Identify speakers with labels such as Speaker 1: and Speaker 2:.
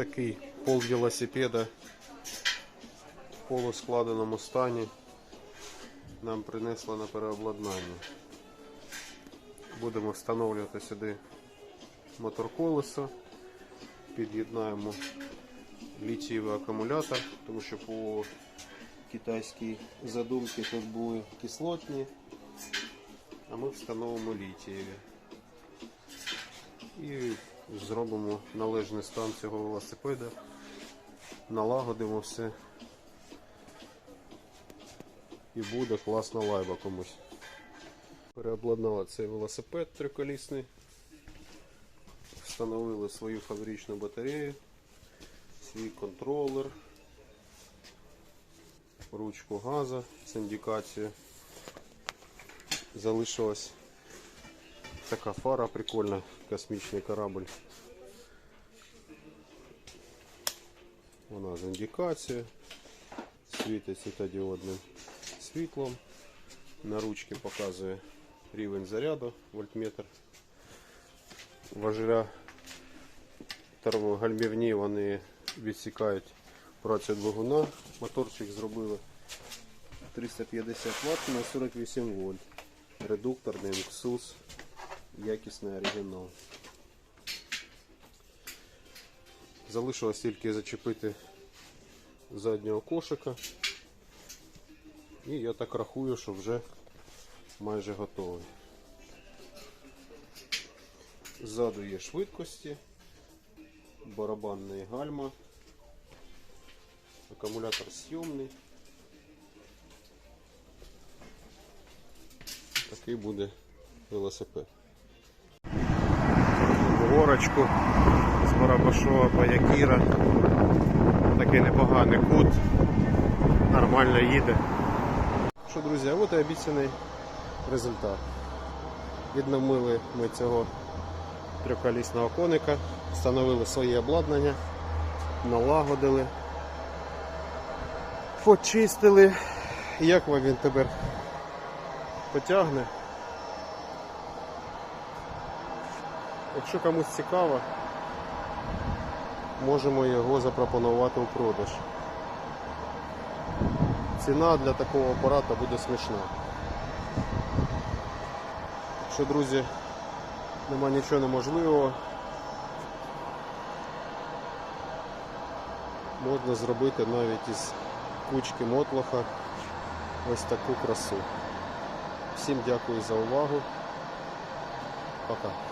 Speaker 1: такий пол велосипеда в полускладеному стані нам принесло на переобладнання. Будемо встановлювати сюди мотор колесо, під'єднаємо літієвий акумулятор, тому що по китайській задумці тут були кислотні, а ми встановимо літієві. І зробимо належний стан цього велосипеда, налагодимо все. І буде класна лайба комусь. Переобладнали цей велосипед триколісний. Встановили свою фабричну батарею, свій контролер, ручку газа з індикацією. Залишилась така фара прикольна, космічний корабль. Вона з індикацією, світить світодіодним світлом. На ручці показує рівень заряду, вольтметр. Важеля термогальмівні вони відсікають працю двигуна. Моторчик зробили 350 Вт на 48 вольт. Редукторний МКСУС, якісний оригінал. Залишилось тільки зачепити заднього кошика. І я так рахую, що вже майже готовий. Ззаду є швидкості, барабанний гальма, акумулятор зйомний. Такий буде велосипед. Горочку з Барабашова Баякіра. Такий непоганий кут. Нормально їде. Що, друзі, от і обіцяний результат. Відновили ми цього трьохколісного коника, встановили своє обладнання, налагодили, почистили. Як вам він тепер потягне? Якщо комусь цікаво, можемо його запропонувати у продаж. Ціна для такого апарата буде смішна. Якщо, друзі, нема нічого неможливого, можна зробити навіть із кучки мотлоха ось таку красу. Всім дякую за увагу. Пока.